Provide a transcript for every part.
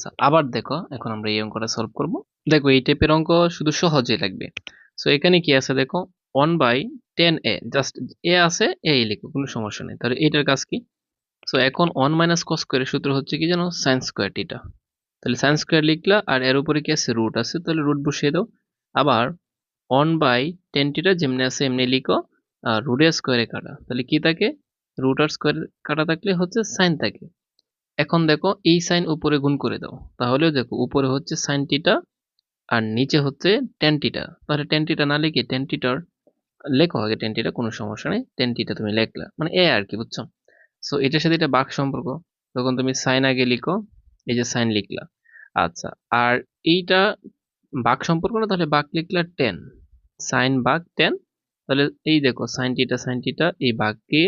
আচ্ছা আবার দেখো, এখন আমরা এই অঙ্কটা সলভ করব। দেখো, এই টাইপের অঙ্ক শুধু সহজেই লাগবে। সো এখানে কি আছে দেখো ওয়ান বাই টেন এ জাস্ট এ আছে এ লিখো, কোনো সমস্যা নেই। তাহলে এটার কাজ কি? সো এখন ওয়ান মাইনাস কস স্কোয়ারের সূত্র হচ্ছে কি জানো সাইন স্কোয়ার টিটা তাহলে সাইন স্কোয়ার লিখলা, আর এর উপরে কি আছে? রুট আছে, তাহলে রুট বসিয়ে দাও। আবার ওয়ান বাই টেন টিটা যেমনি আছে, এমনি লিখো রুটের স্কোয়ারে কাটা। তাহলে কি থাকে? রুট আর স্কোয়ার কাটা থাকলে হচ্ছে সাইন থাকে। এখন দেখো এই সাইন উপরে গুণ করে দাও। তাহলেও দেখো উপরে হচ্ছে সাইন টিটা আর নিচে হচ্ছে টেন টিটা তাহলে টেন টিটা না লিখে টেন টিটার লেখো আগে টেন টিটা কোনো সমস্যা নেই টেন টিটা তুমি লেখলা। মানে এ আর কি, বুঝছ? সো এটার সাথে এটা বাক সম্পর্ক। তখন তুমি সাইন আগে লিখো, এই যে সাইন লিখলা। আচ্ছা আর এইটা বাক সম্পর্ক না, তাহলে বাক লিখলা টেন সাইন বাক টেন তাহলে এই দেখো সাইন টিটা সাইন টিটা এই বাঘকে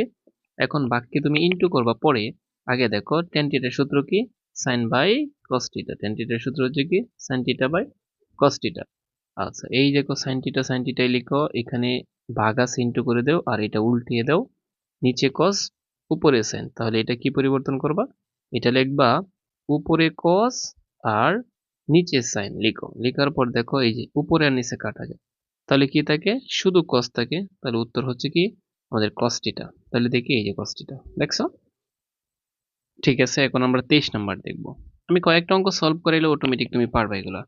এখন বাঘকে তুমি ইনটু করবা পরে। আগে দেখো টেন টিটার সূত্র কি? Sine by cos theta tan টিটার সূত্র হচ্ছে কি? সাইন টিটা বাই কস টিটা আচ্ছা এই দেখো সাইন টিটা সাইন টিটাই লিখো, এখানে ভাগ ইনটু করে দাও, আর এটা উল্টিয়ে দাও, নিচে কস উপরে সাইন তাহলে এটা কি পরিবর্তন করবা? এটা লিখবা, উপরে কস আর নিচে সাইন লিখো। লেখার পর দেখো, এই যে উপরে আর নিচে কাটা যায়। তাহলে কি থাকে? শুধু কস থাকে। তাহলে উত্তর হচ্ছে কি? আমাদের কস্টিটা তাহলে দেখি এই যে কস্টিটা দেখছ? ঠিক আছে, এখন আমরা তেইশ নাম্বার দেখব। আমি কয়েকটা অঙ্ক সলভ করাইলে অটোমেটিক তুমি পারবে এগুলো।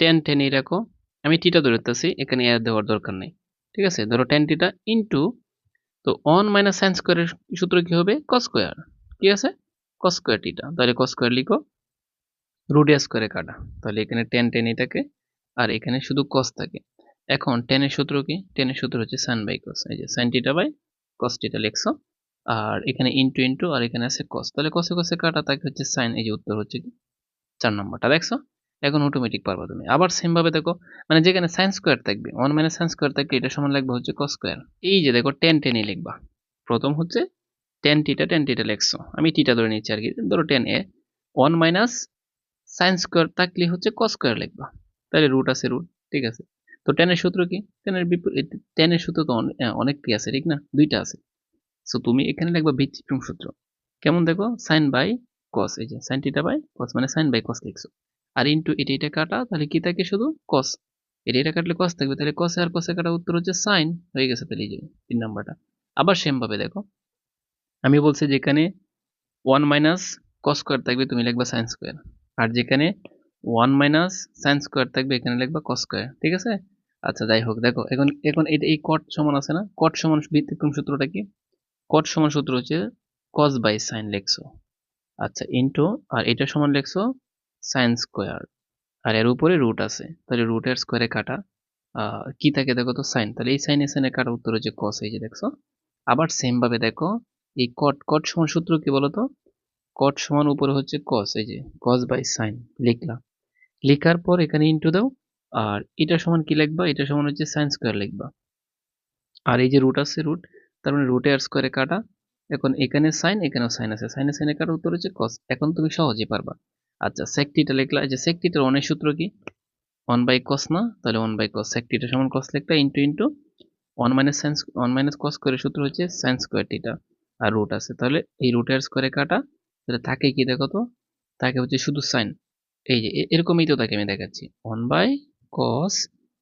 টেন টেন এই রাখো। আমি টিটা ধরতেছি, এখানে এর দেওয়ার দরকার নেই। ঠিক আছে, ধরো টেন টিটা ইন্টু তো ওয়ান মাইনাস সাইন স্কোয়ারের সূত্র কি হবে? কস স্কোয়ার কি আছে? কস স্কোয়ার টিটা তাহলে কস স্কোয়ার লিখো রুট স্কোয়ারে কাটা। তাহলে এখানে টেন টেন এটাকে আর এখানে শুধু কস থাকে। এখন টেনের সূত্র কি? টেনের সূত্র হচ্ছে সাইন বাই কস এই যে সাইন টিটা বাই কস টিটা লিখছো। আর এখানে ইন্টু ইন্টু আর এখানে আছে কস তাহলে কসে কসে কাটা, তাকে হচ্ছে সাইন এই যে উত্তর হচ্ছে কি? চার নম্বরটা, দেখছ? এখন অটোমেটিক পারবা তুমি। আবার সেম ভাবে দেখো মানে যেখানে সাইন স্কোয়ার থাকবে ওয়ান মাইনাস সাইন স্কোয়ার থাকবে এটা সমান লাগবে হচ্ছে কস স্কোয়ার এই যে দেখো টেন টেনই লিখবা। প্রথম হচ্ছে টেন টিটা টেন টিটা লিখছো। আমি টিটা ধরে নিচ্ছি আর কি। ধরো টেন এ ওয়ান মাইনাস সাইন স্কোয়ার থাকলে হচ্ছে কস স্কোয়ার লিখবা। তাহলে রুট আছে রুট ঠিক আছে? তো টেনের সূত্র কি? টেনের বিপরীত টেনের সূত্র তো অনেকটি আছে, ঠিক না? দুইটা আছে। সো তুমি এখানে লিখবা ভিত্তিক্রম সূত্র কেমন দেখো? সাইন বাই কস এই যে সাইন টিটা বাই কস মানে সাইন বাই কস লিখছো। আর ইন্টু এটা এটা কাটা, তাহলে কি থাকে শুধু? কস এটা এটা কাটলে কস থাকবে, তাহলে কসে আর কসে কাটা উত্তর হচ্ছে সাইন হয়ে গেছে তাহলে যে তিন নাম্বারটা। আবার সেম ভাবে দেখো। আমি বলছি যেখানে ওয়ান মাইনাস কস স্কোয়ার থাকবে, তুমি লিখবা সাইন স্কোয়ার আর যেখানে ওয়ান মাইনাস সাইন স্কোয়ার থাকবে, এখানে লিখবা কস স্কোয়ার ঠিক আছে? আচ্ছা যাই হোক, দেখো, এখন এখন এটা এই কট সমান আছে না? কট সমান ভিত্তিক্রম সূত্রটা কি? কট সমান সূত্র হচ্ছে কস বাই সাইন লেখছো। আচ্ছা ইন্টু আর এটা সমান লেখছো সাইন স্কোয়ার আর এর উপরে রুট আছে। তাহলে রুটের স্কোয়ারে কাটা। কি থাকে দেখো তো? সাইন তাহলে এই সাইনে সাইনে কাটা উত্তর হচ্ছে কস এই যে দেখছ। আবার সেম ভাবে দেখো, এই কট কট সমান সূত্র কি বলতো? কট সমান উপরে হচ্ছে কস এই যে কস বাই সাইন লিখলাম। লেখার পর এখানে ইন্টু দাও, আর এটা সমান কি লিখবা? এটা সমান হচ্ছে সাইন স্কোয়ার লিখবা। আর এই যে রুট আছে রুট তার মানে রুটে আর স্কোয়ারে কাটা। এখন এখানে সাইন এখানেও সাইন আছে। সাইনে সাইনে কাটা উত্তর হচ্ছে কস এখন তুমি সহজে পারবা। আচ্ছা সেকটিটা লিখলা। যে সেকটিটার অনেক সূত্র কি? ওয়ান বাই কস না? তাহলে ওয়ান বাই কস সেকটিটা সমান cos লিখলা into into one minus sines one minus cos করে সূত্র হচ্ছে সাইন স্কোয়ার টিটা আর রুট আছে। তাহলে এই রুটে রুটের স্কোয়ারে কাটা। তাহলে থাকে কি দেখো তো? থাকে হচ্ছে শুধু সাইন এই যে এরকমই তো তাকে আমি দেখাচ্ছি। ওয়ান বাই কস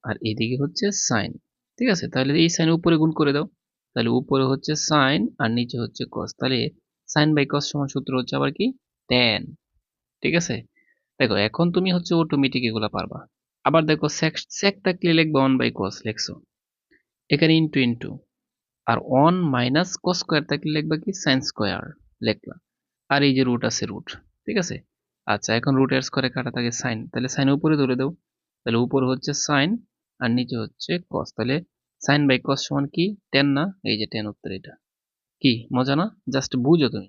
আর এদিকে হচ্ছে সাইন ঠিক আছে? তাহলে এই সাইন উপরে গুণ করে দাও। তাহলে উপরে হচ্ছে সাইন আর নিচে হচ্ছে কস তাহলে সাইন বাই কস সমান সূত্র হচ্ছে আবার কি? টেন ঠিক আছে? দেখো, এখন তুমি হচ্ছে অটোমেটিক এগুলা পারবা। আবার দেখো সেক থাকলে লিখবা ওয়ান বাই কস লিখছো? এখানে ইন্টু ইন্টু আর ওয়ান মাইনাস কস স্কোয়ার থাকলে লিখবা কি? Sine square লিখলা। আর এই যে রুট আছে রুট ঠিক আছে? আচ্ছা এখন রুটের স্কোয়ারে কাটা থাকে সাইন তাহলে সাইন উপরে ধরে দাও। তাহলে উপরে হচ্ছে সাইন আর নিচে হচ্ছে কস তাহলে সাইন বাই কস সমান কি? টেন না? এই যে টেন উত্তর এটা। কি? মজা না? জাস্ট বুঝো তুমি।